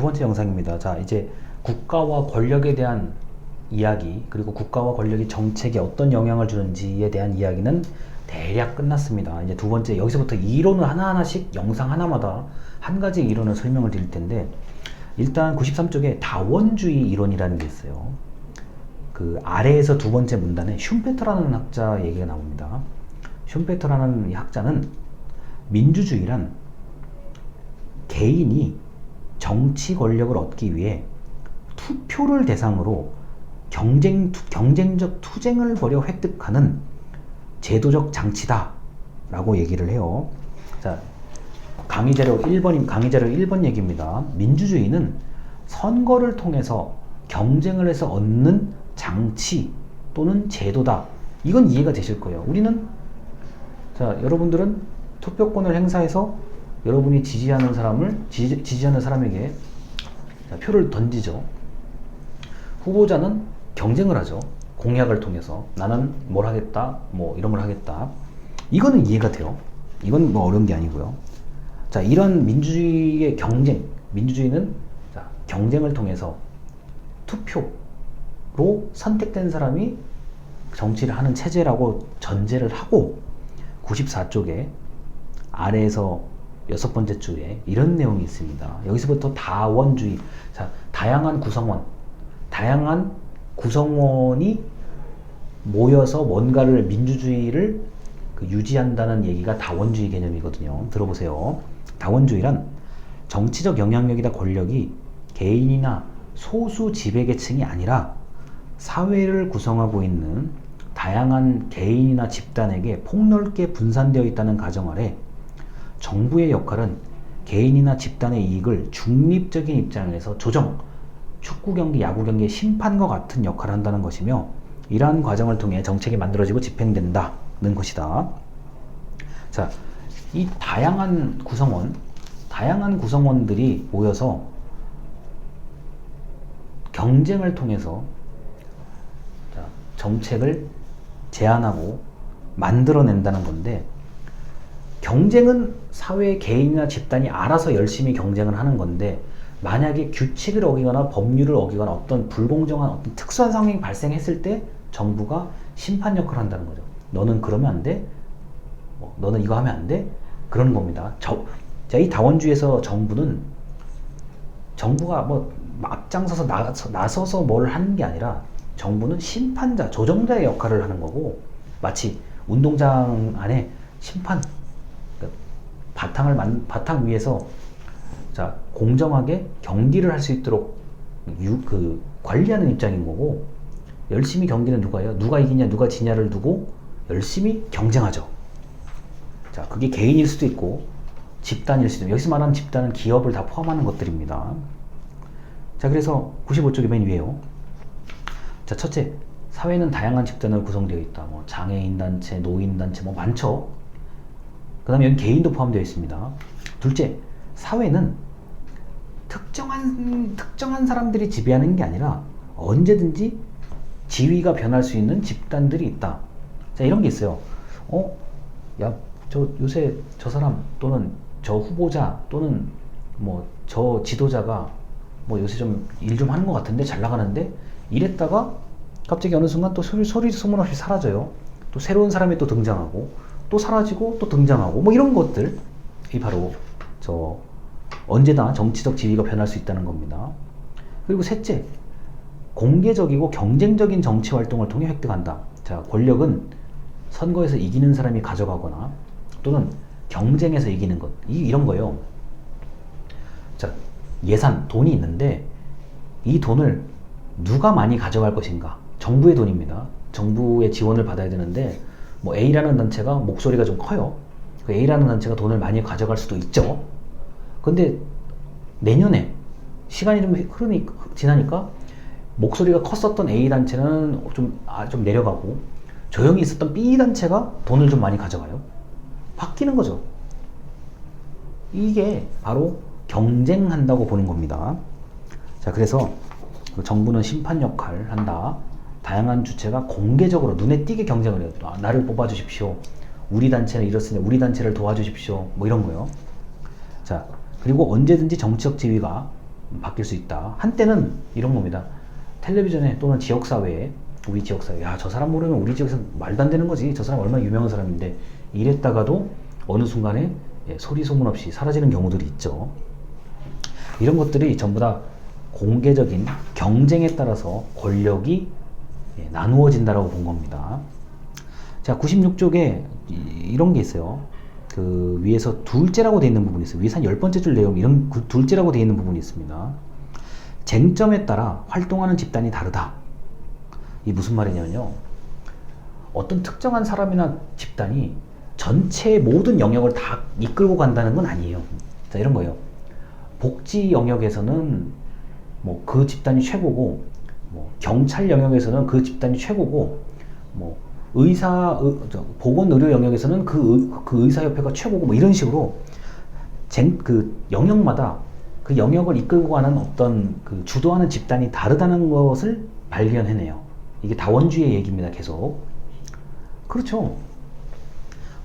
두 번째 영상입니다. 자, 이제 국가와 권력에 대한 이야기, 그리고 국가와 권력이 정책에 어떤 영향을 주는지에 대한 이야기는 대략 끝났습니다. 이제 두 번째, 여기서부터 이론을 하나하나씩 영상 하나마다 한 가지 이론을 설명을 드릴 텐데, 일단 93쪽에 다원주의 이론이라는 게 있어요. 그 아래에서 두 번째 문단에 슌페터라는 학자 얘기가 나옵니다. 슌페터라는 이 학자는 민주주의란 개인이 정치 권력을 얻기 위해 투표를 대상으로 경쟁, 투- 경쟁적 투쟁을 벌여 획득하는 제도적 장치다 라고 얘기를 해요. 자, 강의 자료 1번, 강의 자료 1번 얘기입니다. 민주주의는 선거를 통해서 경쟁을 해서 얻는 장치 또는 제도다. 이건 이해가 되실 거예요. 우리는 자, 여러분들은 투표권을 행사해서 여러분이 지지하는 사람을 지지, 지지하는 사람에게 자, 표를 던지죠. 후보자는 경쟁을 하죠. 공약을 통해서 나는 뭘 하겠다, 뭐 이런 걸 하겠다. 이거는 이해가 돼요. 이건 뭐 어려운 게 아니고요. 자, 이런 민주주의의 경쟁, 민주주의는 자, 경쟁을 통해서 투표로 선택된 사람이 정치를 하는 체제라고 전제를 하고 94쪽에 아래에서 여섯 번째 줄에 이런 내용이 있습니다. 여기서부터 다원주의, 자, 다양한 구성원, 다양한 구성원이 모여서 뭔가를 민주주의를 그 유지한다는 얘기가 다원주의 개념이거든요. 들어보세요. 다원주의란 정치적 영향력이나 권력이 개인이나 소수 지배계층이 아니라 사회를 구성하고 있는 다양한 개인이나 집단에게 폭넓게 분산되어 있다는 가정 아래 정부의 역할은 개인이나 집단의 이익을 중립적인 입장에서 조정, 축구 경기, 야구 경기의 심판과 같은 역할을 한다는 것이며 이러한 과정을 통해 정책이 만들어지고 집행된다는 것이다. 자, 이 다양한 구성원, 다양한 구성원들이 모여서 경쟁을 통해서 자, 정책을 제안하고 만들어낸다는 건데 경쟁은 사회 개인이나 집단이 알아서 열심히 경쟁을 하는 건데 만약에 규칙을 어기거나 법률을 어기거나 어떤 불공정한 어떤 특수한 상황이 발생했을 때 정부가 심판 역할을 한다는 거죠. 너는 그러면 안 돼. 뭐, 너는 이거 하면 안 돼. 그런 겁니다. 저, 자, 이 다원주의에서 정부는 정부가 뭐 앞장서서 나서, 나 서서 뭘 하는 게 아니라 정부는 심판자, 조정자의 역할을 하는 거고 마치 운동장 안에 심판, 바탕을 만, 바탕 위에서 자 공정하게 경기를 할 수 있도록 유, 그 관리하는 입장인 거고 열심히 경기는 누가 해요? 누가 이기냐 누가 지냐를 두고 열심히 경쟁하죠. 자 그게 개인일 수도 있고 집단일 수도 있고 여기서 말하는 집단은 기업을 다 포함하는 것들입니다. 자 그래서 95쪽의 맨 위에요. 자 첫째 사회는 다양한 집단으로 구성되어 있다. 뭐 장애인 단체, 노인 단체 뭐 많죠. 그 다음에 여기 개인도 포함되어 있습니다. 둘째 사회는 특정한 특정한 사람들이 지배하는 게 아니라 언제든지 지위가 변할 수 있는 집단들이 있다. 자 이런 게 있어요. 어, 야, 저 요새 저 사람 또는 저 후보자 또는 뭐 저 지도자가 뭐 요새 좀 일좀 하는 것 같은데 잘 나가는데 이랬다가 갑자기 어느 순간 또 소리 소리 소문 없이 사라져요. 또 새로운 사람이 또 등장하고 또 사라지고 또 등장하고 뭐 이런 것들이 바로 저 언제나 정치적 지위가 변할 수 있다는 겁니다. 그리고 셋째, 공개적이고 경쟁적인 정치 활동을 통해 획득한다. 자, 권력은 선거에서 이기는 사람이 가져가거나 또는 경쟁에서 이기는 것, 이, 이런 거예요. 자, 예산, 돈이 있는데 이 돈을 누가 많이 가져갈 것인가? 정부의 돈입니다. 정부의 지원을 받아야 되는데 뭐 A라는 단체가 목소리가 좀 커요. 그 A라는 단체가 돈을 많이 가져갈 수도 있죠. 근데 내년에 시간이 좀 흐르니 지나니까 목소리가 컸었던 A 단체는 좀, 아, 좀 내려가고 조용히 있었던 B 단체가 돈을 좀 많이 가져가요. 바뀌는 거죠. 이게 바로 경쟁한다고 보는 겁니다. 자, 그래서 그 정부는 심판 역할을 한다. 다양한 주체가 공개적으로 눈에 띄게 경쟁을 해요. 아, 나를 뽑아주십시오. 우리 단체는 이렇으니 우리 단체를 도와주십시오. 뭐 이런 거요. 자, 그리고 언제든지 정치적 지위가 바뀔 수 있다. 한때는 이런 겁니다. 텔레비전에 또는 지역사회에 우리 지역사회 야 저 사람 모르면 우리 지역에서 말도 안 되는 거지. 저 사람 얼마나 유명한 사람인데 이랬다가도 어느 순간에 예, 소리 소문 없이 사라지는 경우들이 있죠. 이런 것들이 전부 다 공개적인 경쟁에 따라서 권력이 예, 나누어진다라고 본 겁니다. 자, 96쪽에 이 런 게 있어요. 그 위에서 둘째라고 되어 있는 부분이 있어요. 위에서 한 열 번째 줄 내용 이런 그 둘째라고 되어 있는 부분이 있습니다. 쟁점에 따라 활동하는 집단이 다르다. 이 무슨 말이냐면요. 어떤 특정한 사람이나 집단이 전체의 모든 영역을 다 이끌고 간다는 건 아니에요. 자, 이런 거예요. 복지 영역에서는 뭐 그 집단이 최고고, 뭐 경찰 영역에서는 그 집단이 최고고, 뭐 의사, 의, 저, 보건 의료 영역에서는 그, 의, 그 의사협회가 최고고, 뭐 이런 식으로 쟁, 그 영역마다 그 영역을 이끌고 가는 어떤 그 주도하는 집단이 다르다는 것을 발견해내요. 이게 다원주의 얘기입니다, 계속. 그렇죠.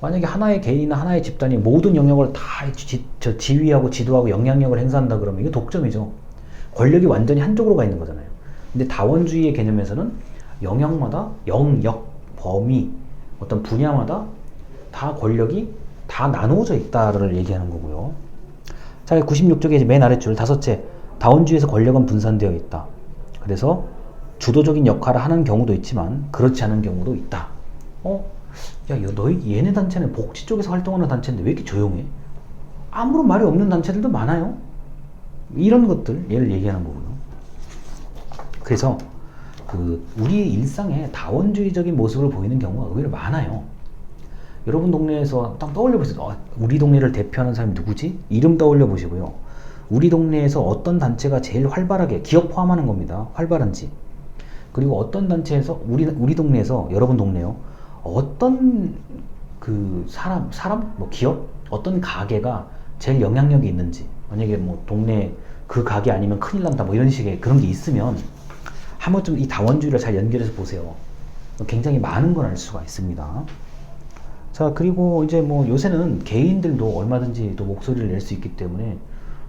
만약에 하나의 개인이나 하나의 집단이 모든 영역을 다 지, 저 지휘하고 지도하고 영향력을 행사한다 그러면 이게 독점이죠. 권력이 완전히 한쪽으로 가 있는 거잖아요. 근데 다원주의의 개념에서는 영역마다 영역, 범위, 어떤 분야마다 다 권력이 다 나누어져 있다를 얘기하는 거고요. 자, 96쪽에 이제 맨 아래줄 다섯째, 다원주의에서 권력은 분산되어 있다. 그래서 주도적인 역할을 하는 경우도 있지만 그렇지 않은 경우도 있다. 어? 야, 야, 너희 얘네 단체는 복지 쪽에서 활동하는 단체인데 왜 이렇게 조용해? 아무런 말이 없는 단체들도 많아요. 이런 것들 얘를 얘기하는 거고요. 그래서 그 우리의 일상에 다원주의적인 모습을 보이는 경우가 의외로 많아요. 여러분 동네에서 딱 떠올려 보세요. 어, 우리 동네를 대표하는 사람이 누구지? 이름 떠올려 보시고요. 우리 동네에서 어떤 단체가 제일 활발하게 기업 포함하는 겁니다. 활발한지. 그리고 어떤 단체에서 우리 우리 동네에서 여러분 동네요. 어떤 그 사람 사람 뭐 기업 어떤 가게가 제일 영향력이 있는지 만약에 뭐 동네 그 가게 아니면 큰일 난다 뭐 이런 식의 그런 게 있으면 한번 좀이 다원주의를 잘 연결해서 보세요. 굉장히 많은 걸 알 수가 있습니다. 자 그리고 이제 뭐 요새는 개인들도 얼마든지 또 목소리를 낼 수 있기 때문에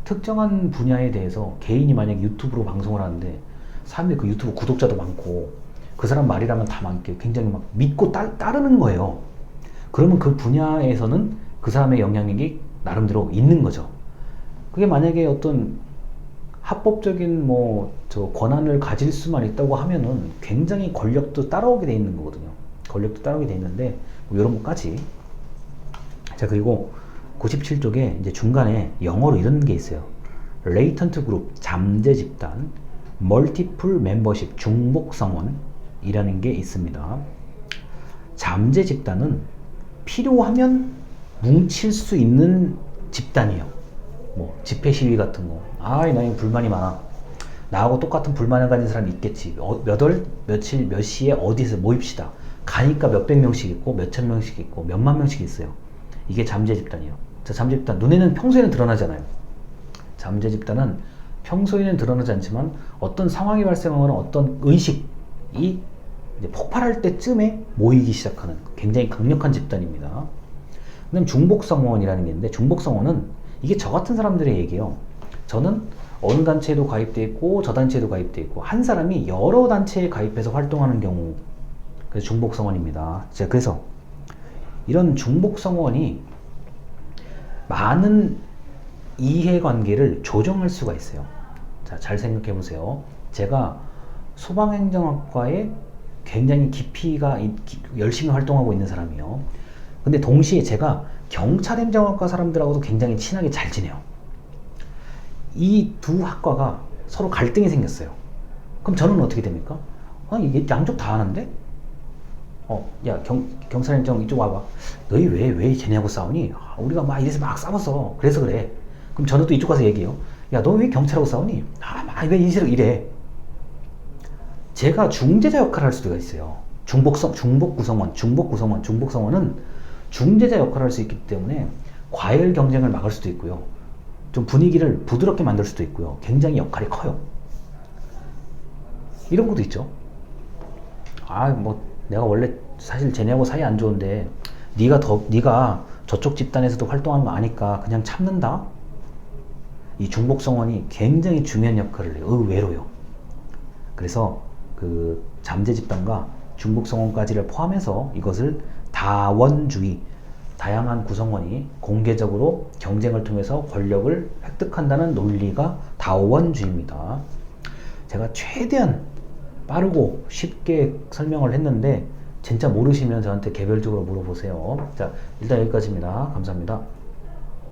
특정한 분야에 대해서 개인이 만약 유튜브로 방송을 하는데 사람들이 그 유튜브 구독자도 많고 그 사람 말이라면 다 많게 굉장히 막 믿고 따, 따르는 거예요. 그러면 그 분야에서는 그 사람의 영향력이 나름대로 있는 거죠. 그게 만약에 어떤 합법적인 뭐 저 권한을 가질 수만 있다고 하면은 굉장히 권력도 따라오게 돼 있는 거거든요. 권력도 따라오게 돼 있는데 뭐 이런 것까지. 자 그리고 97쪽에 이제 중간에 영어로 이런 게 있어요. 레이턴트 그룹 잠재 집단 멀티플 멤버십 중복 성원이라는 게 있습니다. 잠재 집단은 필요하면 뭉칠 수 있는 집단이에요. 뭐 집회 시위 같은 거. 아이 나 이거 불만이 많아. 나하고 똑같은 불만을 가진 사람이 있겠지. 어, 몇 월, 며칠, 몇 시에 어디서 모입시다. 가니까 몇백 명씩 있고 몇천 명씩 있고 몇만 명씩 있어요. 이게 잠재 집단이에요. 자, 잠재 집단 눈에는 평소에는 드러나잖아요. 잠재 집단은 평소에는 드러나지 않지만 어떤 상황이 발생하거나 어떤 의식이 폭발할 때쯤에 모이기 시작하는 굉장히 강력한 집단입니다. 그다음 중복성원이라는 게 있는데 중복성원은 이게 저 같은 사람들의 얘기예요. 저는 어느 단체에도 가입돼 있고 저 단체에도 가입돼 있고 한 사람이 여러 단체에 가입해서 활동하는 경우 그래서 중복성원입니다. 자, 그래서 이런 중복성원이 많은 이해관계를 조정할 수가 있어요. 자, 잘 생각해 보세요. 제가 소방행정학과에 굉장히 깊이가 기, 열심히 활동하고 있는 사람이에요. 근데 동시에 제가 경찰행정학과 사람들하고도 굉장히 친하게 잘 지내요. 이 두 학과가 서로 갈등이 생겼어요. 그럼 저는 어떻게 됩니까? 아, 이게 양쪽 다 하는데? 어, 야, 경, 경찰행정 이쪽 와봐. 너희 왜, 왜 쟤네하고 싸우니? 아, 우리가 막 이래서 막 싸웠어. 그래서 그래. 그럼 저는 또 이쪽 가서 얘기해요. 야, 너 왜 경찰하고 싸우니? 아, 막왜 이래, 이래. 제가 중재자 역할을 할 수도 있어요. 중복성, 중복 구성원, 중복 구성원, 중복 성원은 중재자 역할을 할 수 있기 때문에 과열 경쟁을 막을 수도 있고요. 좀 분위기를 부드럽게 만들 수도 있고요. 굉장히 역할이 커요. 이런 것도 있죠. 아, 뭐 내가 원래 사실 쟤네하고 사이 안 좋은데 네가 더 네가 저쪽 집단에서도 활동하는 거 아니까 그냥 참는다. 이 중복성원이 굉장히 중요한 역할을 해요. 의외로요. 그래서 그 잠재 집단과 중복성원까지를 포함해서 이것을 다원주의, 다양한 구성원이 공개적으로 경쟁을 통해서 권력을 획득한다는 논리가 다원주의입니다. 제가 최대한 빠르고 쉽게 설명을 했는데 진짜 모르시면 저한테 개별적으로 물어보세요. 자, 일단 여기까지입니다. 감사합니다.